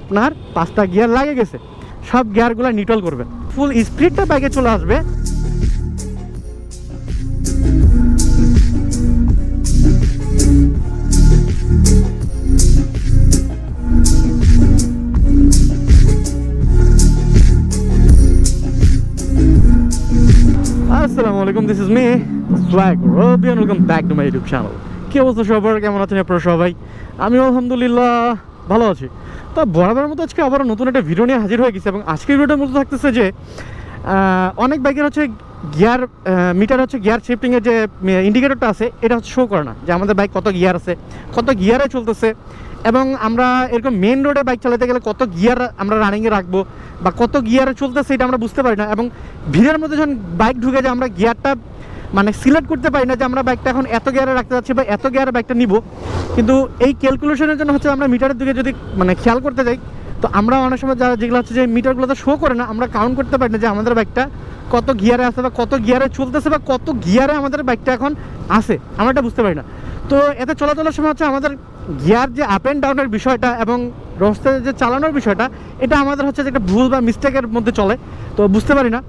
আপনার পাঁচটা গিয়ার লাগে গেছে। সব গিয়ারগুলো নিটল করবে ফুল স্পিডটা বাইকে চলে আসবে। আসসালামু আলাইকুম this is me swag Robi welcome back to my YouTube channel কি অবস্থা সবার? কেমন আছেন আপনারা সবাই? আমি আলহামদুলিল্লাহ, ভালো আছি। তো বরাবরের মতো আজকে আবার নতুন একটা ভিডিও নিয়ে হাজির হয়ে গেছে এবং আজকের ভিডিওর মধ্যে থাকতেছে যে অনেক বাইকের হচ্ছে গিয়ার মিটার হচ্ছে গিয়ার শিফটিংয়ের যে ইন্ডিকেটরটা আছে, এটা হচ্ছে শো করে না যে আমাদের বাইক কত গিয়ার আছে, কত গিয়ারে চলতেছে এবং আমরা এরকম মেন রোডে বাইক চালাতে গেলে কত গিয়ার আমরা রানিংয়ে রাখব বা কত গিয়ারে চলতেছে, এটা আমরা বুঝতে পারি না এবং ভিড়ের মধ্যে যখন বাইক ঢুকে যায়, আমরা গিয়ারটা মানে সিলেক্ট করতে পারি না যে আমরা বাইকটা এখন এত গিয়ারে রাখতে যাচ্ছি বা এত গিয়ারে বাইকটা নিব। কিন্তু এই ক্যালকুলেশনের জন্য হচ্ছে আমরা মিটারের দিকে যদি মানে খেয়াল করতে যাই, তো আমরা অনেক সময় যারা যেগুলো হচ্ছে যে মিটারগুলোতে শো করে না, আমরা কাউন্ট করতে পারি না যে আমাদের বাইকটা কত গিয়ারে আছে বা কত গিয়ারে চলতেছে বা কত গিয়ারে আমাদের বাইকটা এখন আসে আমরা এটা বুঝতে পারি না। তো এতে চলাচলের সময় হচ্ছে আমাদের গিয়ার যে আপ অ্যান্ড ডাউনের বিষয়টা এবং রাস্তায় যে চালানোর বিষয়টা, এটা আমাদের হচ্ছে যে একটা ভুল বা মিস্টেকের মধ্যে চলে। তো বুঝতে পারি না।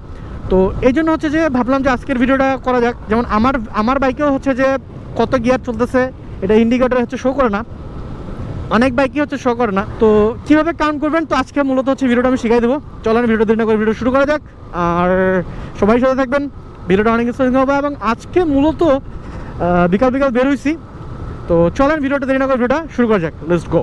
তো এই জন্য হচ্ছে যে ভাবলাম যে আজকের ভিডিওটা করা যাক। যেমন আমার আমার বাইকেও হচ্ছে যে কত গিয়ার চলতেছে, এটা ইন্ডিকেটার হচ্ছে শো করে না। অনেক বাইকই হচ্ছে শো করে না। তো কীভাবে কাউন্ট করবেন? তো আজকে মূলত হচ্ছে ভিডিওটা আমি শিখাই দেবো। চলেন ভিডিও দিন করে ভিডিও শুরু করা যাক। আর সবাই সাথে থাকবেন। ভিডিওটা অনেক ইন্টারেস্টিং হবে এবং আজকে মূলত বিকাল বিকাল বেরোইছি তো চলেন ভিডিওটা দেরি না করে ভিডিওটা শুরু করা যাক। লেটস গো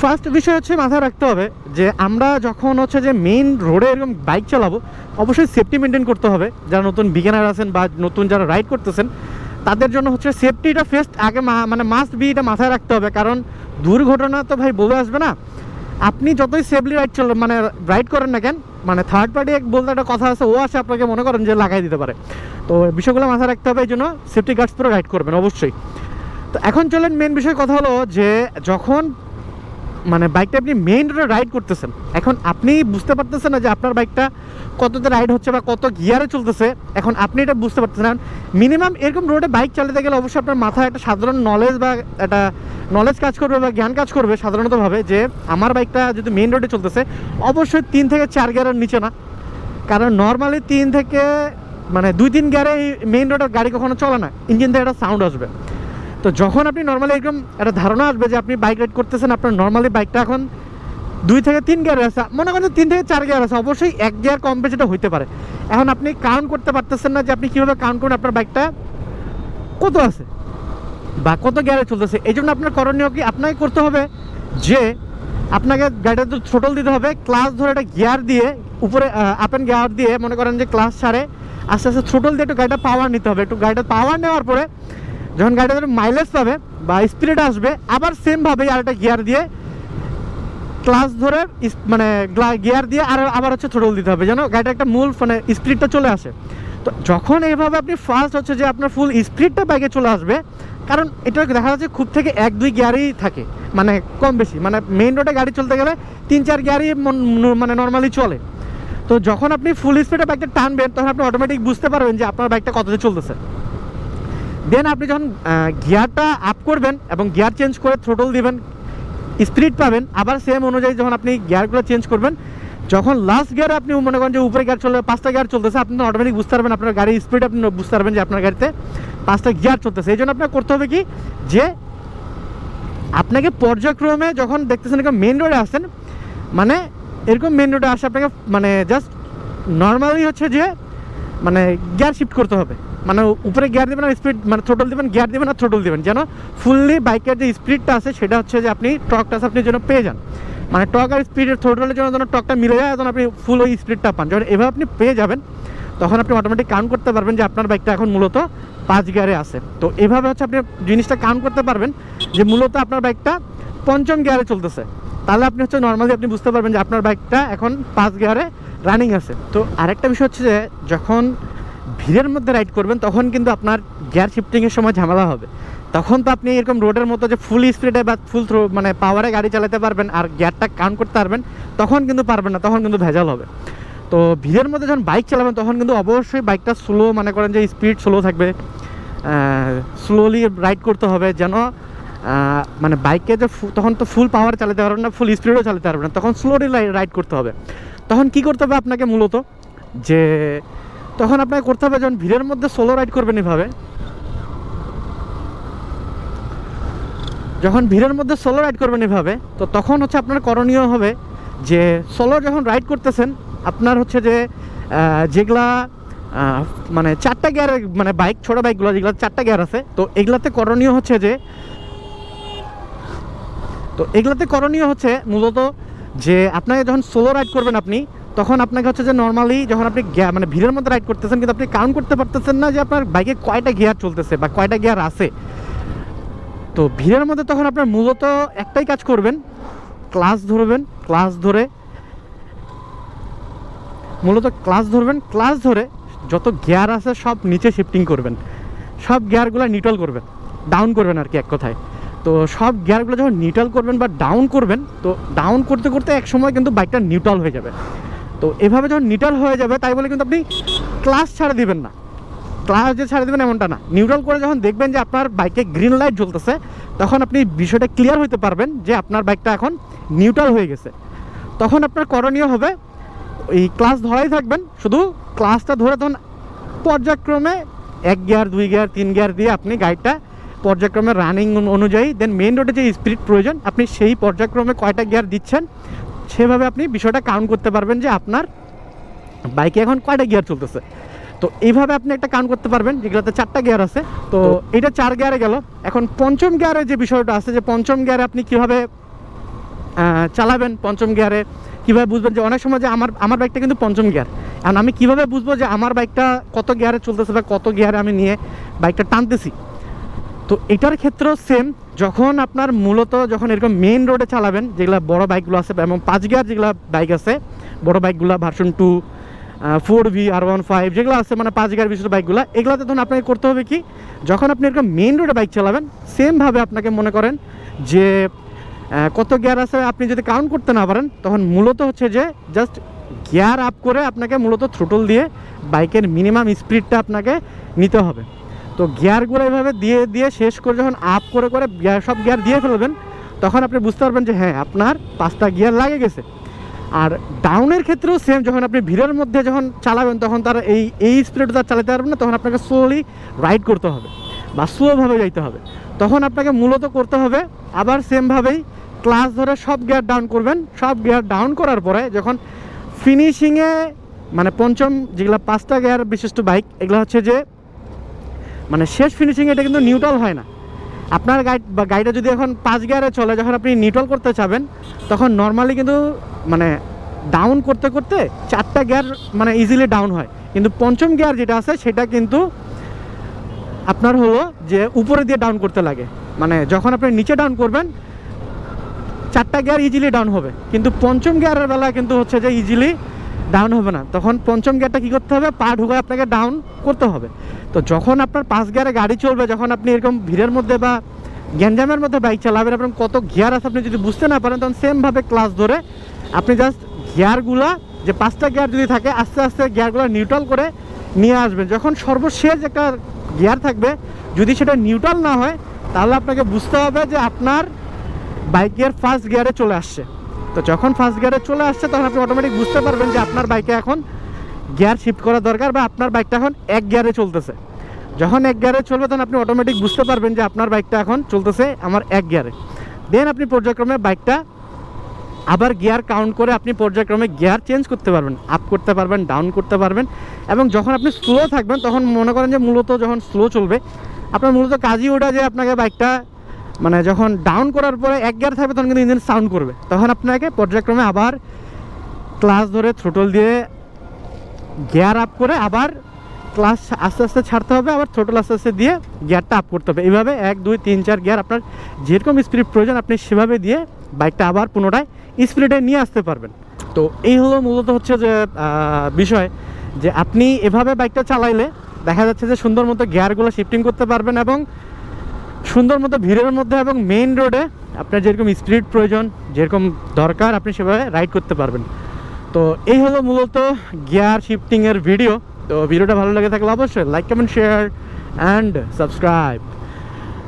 ফার্স্ট বিষয় হচ্ছে মাথায় রাখতে হবে যে আমরা যখন হচ্ছে যে মেইন রোডে এরকম বাইক চালাবো, অবশ্যই সেফটি মেনটেন করতে হবে। যারা নতুন বিগিনার আছেন বা নতুন যারা রাইড করতেছেন, তাদের জন্য হচ্ছে সেফটিটা ফেস্ট আগে মানে মাস্ট বি এটা মাথায় রাখতে হবে। কারণ দুর্ঘটনা তো ভাই বলে আসবে না। আপনি যতই সেফলি রাইড চল মানে রাইড করেন না কেন মানে থার্ড পার্টি এক বলতে একটা কথা আছে, ও আসে আপনাকে মনে করেন যে লাগাই দিতে পারে। তো বিষয়গুলো মাথায় রাখতে হবে, এই জন্য সেফটি গার্ডস পরে রাইড করবেন, অবশ্যই। তো এখন চলেন মেন বিষয় কথা হলো যে যখন মানে বাইকটা আপনি মেইন রোডে রাইড করতেছেন। এখন আপনি বুঝতে পারতেছেন না যে আপনার বাইকটা কততে রাইড হচ্ছে বা কত গিয়ারে চলতেছে। এখন আপনি এটা বুঝতে পারতেছেন না। মিনিমাম এরকম রোডে বাইক চালাতে গেলে অবশ্যই আপনার মাথায় একটা সাধারণ নলেজ বা একটা নলেজ কাজ করবে বা জ্ঞান কাজ করবে সাধারণতভাবে যে আমার বাইকটা যদি মেইন রোডে চলতেছে, অবশ্যই তিন থেকে চার গিয়ারের নিচে না। কারণ নর্মালি তিন থেকে মানে দুই, তিন গিয়ারে মেইন রোডের গাড়ি কখনো চলে না। ইঞ্জিন থেকে একটা সাউন্ড আসবে। তো যখন আপনি নর্মালি এরকম একটা ধারণা আসবে যে আপনি বাইক রাইড করতেছেন, আপনার নর্মালি বাইকটা এখন দুই থেকে তিন গিয়ার আছে, মনে করেন তিন থেকে চার গিয়ার আছে, অবশ্যই এক গিয়ার কম বেশি হইতে পারে। এখন আপনি কাউন্ট করতে পারতেছেন না যে আপনি কীভাবে কাউন্ট করুন আপনার বাইকটা কত আছে বা কত গিয়ারে চলতেছে। এই জন্য আপনার করণীয় কি, আপনাকে করতে হবে যে আপনাকে গাড়িটা তো ছোটল দিতে হবে ক্লাস ধরে একটা গিয়ার দিয়ে, উপরে আপ অ্যান্ড গিয়ার দিয়ে, মনে করেন যে ক্লাস ছাড়ে, আস্তে আস্তে ছোটল দিয়ে একটু গাড়িটা পাওয়ার নিতে হবে। একটু গাড়িটা পাওয়ার নেওয়ার পরে যখন গাড়িটা ধরে মাইলেজ পাবে বা স্পিড আসবে, আবার সেমভাবে আর একটা গিয়ার দিয়ে ক্লাস ধরে মানে গিয়ার দিয়ে আর আবার হচ্ছে থ্রোটল দিতে হবে। যেন গাড়িটা একটা মূল মানে স্পিডটা চলে আসে। তো যখন এইভাবে আপনি ফার্স্ট হচ্ছে যে আপনার ফুল স্পিডটা বাইকে চলে আসবে, কারণ এটা দেখা যাচ্ছে খুব থেকে এক, দুই গিয়ারই থাকে মানে কম বেশি। মানে মেইন রোডে গাড়ি চলতে গেলে তিন, চার গিয়ারই মানে নর্মালি চলে। তো যখন আপনি ফুল স্পিডে বাইকটা টানবেন, তখন আপনি অটোমেটিক বুঝতে পারবেন যে আপনার বাইকটা কততে চলতেছে। দেন আপনি যখন গিয়ারটা আপ করবেন এবং গিয়ার চেঞ্জ করে থ্রোটল দিবেন স্পিড পাবেন, আবার সেম অনুযায়ী যখন আপনি গিয়ারগুলো চেঞ্জ করবেন, যখন লাস্ট গিয়ারে আপনি মনে করেন যে উপরে গিয়ার চলে পাঁচটা গিয়ার চলতেছে, আপনি অটোমেটিক বুঝতে পারবেন আপনার গাড়ির স্পিড আপনি বুঝতে পারবেন যে আপনার গাড়িতে পাঁচটা গিয়ার চলতেছে। এই জন্য আপনার করতে হবে কি? যে আপনাকে পর্যায়ক্রমে যখন দেখতেছেন এরকম মেন রোডে আসেন মানে এরকম মেন রোডে আসে আপনাকে মানে জাস্ট নর্মালি হচ্ছে যে মানে গিয়ার শিফট করতে হবে। মানে উপরে গিয়ার দেবেন আর স্পিড মানে থ্রোটল দেবেন গিয়ার দেবেন আর থ্রোটল দেবেন। যেন ফুললি বাইকের যে স্পিডটা আছে, সেটা হচ্ছে যে আপনি টকটা আপনি যেন পেয়ে যান। মানে টক আর স্পিডের থ্রোটলের জন্য যেন টকটা মিলে যায় তখন আপনি ফুল ওই স্পিডটা পান। যখন এভাবে আপনি পেয়ে যাবেন, তখন আপনি অটোমেটিক কাউন্ট করতে পারবেন যে আপনার বাইকটা এখন মূলত পাঁচ গিয়ারে আছে। তো এভাবে হচ্ছে আপনি জিনিসটা কাউন্ট করতে পারবেন যে মূলত আপনার বাইকটা পঞ্চম গিয়ারে চলতেছে। তাহলে আপনি হচ্ছে নর্মালি আপনি বুঝতে পারবেন যে আপনার বাইকটা এখন পাঁচ গিয়ারে রানিং আছে। তো আরেকটা বিষয় হচ্ছে যে যখন ভিড়ের মধ্যে রাইড করবেন, তখন কিন্তু আপনার গিয়ার শিফটিংয়ের সময় ঝামেলা হবে। তখন তো আপনি এরকম রোডের মতো যে ফুল স্পিডে বা ফুল থ্রো মানে পাওয়ারে গাড়ি চালাতে পারবেন আর গিয়ারটা কাউন্ট করতে পারবেন, তখন কিন্তু পারবেন না, তখন কিন্তু ভেজাল হবে। তো ভিড়ের মধ্যে যখন বাইক চালাবেন, তখন কিন্তু অবশ্যই বাইকটা স্লো মনে করেন যে স্পিড স্লো থাকবে। স্লোলি রাইড করতে হবে যেন মানে বাইকে যে তখন তো ফুল পাওয়ার চালাতে পারবেন না ফুল স্পিডও চালাতে পারবেন না, তখন স্লোলি রাইড করতে হবে। তখন কি করতে হবে আপনাকে মূলত? যে তখন আপনাকে করতে হবে যখন ভিড়ের মধ্যে সোলো রাইড করবেন এভাবে। যখন ভিড়ের মধ্যে সোলো রাইড করবেন এভাবে, তো তখন হচ্ছে আপনার করণীয় হবে যে সোলো যখন রাইড করতেছেন, আপনার হচ্ছে যে যেগুলা মানে চারটা গিয়ারের মানে বাইক ছোট বাইকগুলো যেগুলো চারটা গিয়ার আছে, তো এগুলাতে করণীয় হচ্ছে যে, তো এগুলাতে করণীয় হচ্ছে মূলত যে আপনাকে যখন সোলো রাইড করবেন আপনি তখন আপনাকে হচ্ছে যে নর্মালি যখন আপনি মানে ভিড়ের মধ্যে রাইড করতেছেন, কিন্তু আপনি কাউন্ট করতে পারতেছেন না যে আপনার বাইকে কয়টা গিয়ার চলতেছে বা কয়টা গিয়ার আছে। তো ভিড়ের মধ্যে তখন আপনার মূলত একটাই কাজ করবেন ক্লাস ধরবেন ক্লাস ধরে, মূলত ক্লাস ধরবেন ক্লাস ধরে যত গিয়ার আছে সব নিচে শিফটিং করবেন। সব গিয়ারগুলো নিউট্রাল করবেন ডাউন করবেন আর কি এক কথায়। তো সব গিয়ারগুলো যখন নিউট্রাল করবেন বা ডাউন করবেন, তো ডাউন করতে করতে এক সময় কিন্তু বাইকটা নিউট্রাল হয়ে যাবে। তো এভাবে যখন নিউট্রাল হয়ে যাবে, তাই বলে কিন্তু আপনি ক্লাস ছাড়া দিবেন না। ক্লাস যে ছাড়ে দেবেন এমনটা না। নিউট্রাল করে যখন দেখবেন যে আপনার বাইকে গ্রিন লাইট জ্বলতেছে, তখন আপনি বিষয়টা ক্লিয়ার হতে পারবেন যে আপনার বাইকটা এখন নিউট্রাল হয়ে গেছে। তখন আপনার করণীয় হবে, এই ক্লাস ধরাই থাকবেন। শুধু ক্লাসটা ধরে তখন পর্যায়ক্রমে এক গিয়ার দুই গিয়ার তিন গিয়ার দিয়ে আপনি গাড়িটা পর্যায়ক্রমে রানিং অনুযায়ী দেন মেন রোডে যে স্পিড প্রয়োজন, আপনি সেই পর্যায়ক্রমে কয়টা গিয়ার দিচ্ছেন সেভাবে আপনি বিষয়টা কাউন্ট করতে পারবেন যে আপনার বাইকে এখন কয়টা গিয়ার চলতেছে। তো এইভাবে আপনি একটা কাউন্ট করতে পারবেন যেগুলোতে চারটা গিয়ার আছে। তো এটা চার গিয়ারে গেল। এখন পঞ্চম গিয়ারে যে বিষয়টা আছে যে পঞ্চম গিয়ারে আপনি কীভাবে চালাবেন পঞ্চম গিয়ারে কীভাবে বুঝবেন যে অনেক সময় যে আমার আমার বাইকটা কিন্তু পঞ্চম গিয়ার এখন আমি কীভাবে বুঝব যে আমার বাইকটা কত গিয়ারে চলতেছে বা কত গিয়ারে আমি নিয়ে বাইকটা টানতেছি? তো এটার ক্ষেত্রেও সেম যখন আপনার মূলত যখন এরকম মেইন রোডে চালাবেন, যেগুলো বড় বাইকগুলো আছে, এবং পাঁচ গিয়ার যেগুলো বাইক আছে, বড় বাইকগুলো version two four V R one five যেগুলো আছে মানে পাঁচ গিয়ার বিশিষ্ট বাইকগুলো এগুলোতে তখন আপনাকে করতে হবে কি, যখন আপনি এরকম মেইন রোডে বাইক চালাবেন সেমভাবে আপনাকে মনে করেন যে কত গিয়ার আছে আপনি যদি কাউন্ট করতে না পারেন, তখন মূলত হচ্ছে যে জাস্ট গিয়ার আপ করে আপনাকে মূলত থ্রোটল দিয়ে বাইকের মিনিমাম স্পিডটা আপনাকে নিতে হবে। তো গিয়ারগুলো এভাবে দিয়ে দিয়ে শেষ করে যখন আপ করে করে গিয়ার, সব গিয়ার দিয়ে ফেলবেন, তখন আপনি বুঝতে পারবেন যে হ্যাঁ আপনার পাঁচটা গিয়ার লাগে গেছে। আর ডাউনের ক্ষেত্রেও সেম যখন আপনি ভিড়ের মধ্যে যখন চালাবেন, তখন তার এই এই স্পিডে তার চালাতে পারবেন না, তখন আপনাকে স্লোলি রাইড করতে হবে বা স্লোভাবে যাইতে হবে। তখন আপনাকে মূলত করতে হবে আবার সেমভাবেই ক্লাস ধরে সব গিয়ার ডাউন করবেন। সব গিয়ার ডাউন করার পরে যখন ফিনিশিংয়ে মানে পঞ্চম যেগুলো পাঁচটা গিয়ার বিশিষ্ট বাইক এগুলো হচ্ছে যে মানে শেষ ফিনিশিং এটা কিন্তু নিউট্রাল হয় না। আপনার গাইড বা গাড়িটা যদি এখন পাঁচ গিয়ারে চলে, যখন আপনি নিউট্রাল করতে চাবেন, তখন নর্মালি কিন্তু মানে ডাউন করতে করতে চারটা গিয়ার মানে ইজিলি ডাউন হয়। কিন্তু পঞ্চম গিয়ার যেটা আছে, সেটা কিন্তু আপনার হলো যে উপরে দিয়ে ডাউন করতে লাগে। মানে যখন আপনি নিচে ডাউন করবেন, চারটা গিয়ার ইজিলি ডাউন হবে। কিন্তু পঞ্চম গিয়ারের বেলা কিন্তু হচ্ছে যে ইজিলি ডাউন হবে না। তখন পঞ্চম গিয়ারটা কী করতে হবে? পা ঢুকে আপনাকে ডাউন করতে হবে। তো যখন আপনার পাঁচ গিয়ারে গাড়ি চলবে, যখন আপনি এরকম ভিড়ের মধ্যে বা গ্যাঞ্জামের মধ্যে বাইক চালাবেন আপনার কত গিয়ার আছে আপনি যদি বুঝতে না পারেন, তখন সেমভাবে ক্লাস ধরে আপনি জাস্ট গিয়ারগুলা যে পাঁচটা গিয়ার যদি থাকে, আস্তে আস্তে গিয়ারগুলো নিউট্রাল করে নিয়ে আসবেন। যখন সর্বশেষ একটা গিয়ার থাকবে, যদি সেটা নিউট্রাল না হয়, তাহলে আপনাকে বুঝতে হবে যে আপনার বাইকের ফার্স্ট গিয়ারে চলে আসছে। তো যখন ফার্স্ট গিয়ারে চলে আসছে, তখন আপনি অটোমেটিক বুঝতে পারবেন যে আপনার বাইকে এখন গিয়ার শিফট করা দরকার বা আপনার বাইকটা এখন এক গিয়ারে চলতেছে। যখন এক গিয়ারে চলবে, তখন আপনি অটোমেটিক বুঝতে পারবেন যে আপনার বাইকটা এখন চলতেছে আমার এক গিয়ারে দেন আপনি পর্যায়ক্রমে বাইকটা আবার গিয়ার কাউন্ট করে আপনি পর্যায়ক্রমে গিয়ার চেঞ্জ করতে পারবেন আপ করতে পারবেন ডাউন করতে পারবেন এবং যখন আপনি স্লো থাকবেন, তখন মনে করেন যে মূলত যখন স্লো চলবে, আপনার মূলত কাজই ওটা যে আপনাকে বাইকটা মানে যখন ডাউন করার পরে এক গিয়ার থাকবে, তখন কিন্তু ইঞ্জিন সাউন্ড করবে। তখন আপনাকে পর্যায়ক্রমে আবার ক্লাস ধরে থ্রোটল দিয়ে গিয়ার আপ করে আবার ক্লাস আস্তে আস্তে ছাড়তে হবে, আবার থ্রোটল আস্তে আস্তে দিয়ে গিয়ারটা আপ করতে হবে। এইভাবে এক, দুই, তিন, চার গিয়ার আপনার যেরকম স্পিড প্রয়োজন, আপনি সেভাবে দিয়ে বাইকটা আবার পুনরায় স্পিডে নিয়ে আসতে পারবেন। তো এই হলো মূলত হচ্ছে যে বিষয় যে আপনি এভাবে বাইকটা চালাইলে দেখা যাচ্ছে যে সুন্দর মতো গিয়ারগুলো শিফটিং করতে পারবেন এবং সুন্দর মতো ভিড়ের মধ্যে এবং মেইন রোডে আপনার যেরকম স্পিড প্রয়োজন, যেরকম দরকার, আপনি সেভাবে রাইড করতে পারবেন। তো এই হলো মূলত গিয়ার শিফটিংয়ের ভিডিও তো ভিডিওটা ভালো লেগে থাকলে অবশ্যই like comment share and subscribe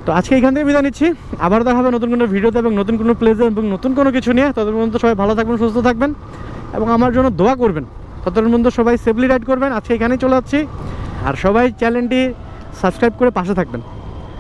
তো আজকে এখান থেকে বিদায় নিচ্ছি। আবার দেখা হবে নতুন কোনো ভিডিওতে এবং নতুন কোনো প্লেসে এবং নতুন কোনো কিছু নিয়ে। ততদিন পর্যন্ত সবাই ভালো থাকবেন, সুস্থ থাকবেন এবং আমার জন্য দোয়া করবেন। ততদিন পর্যন্ত সবাই সেফলি রাইড করবেন। আজকে এখানেই চলে যাচ্ছি। আর সবাই চ্যানেলটি সাবস্ক্রাইব করে পাশে থাকবেন।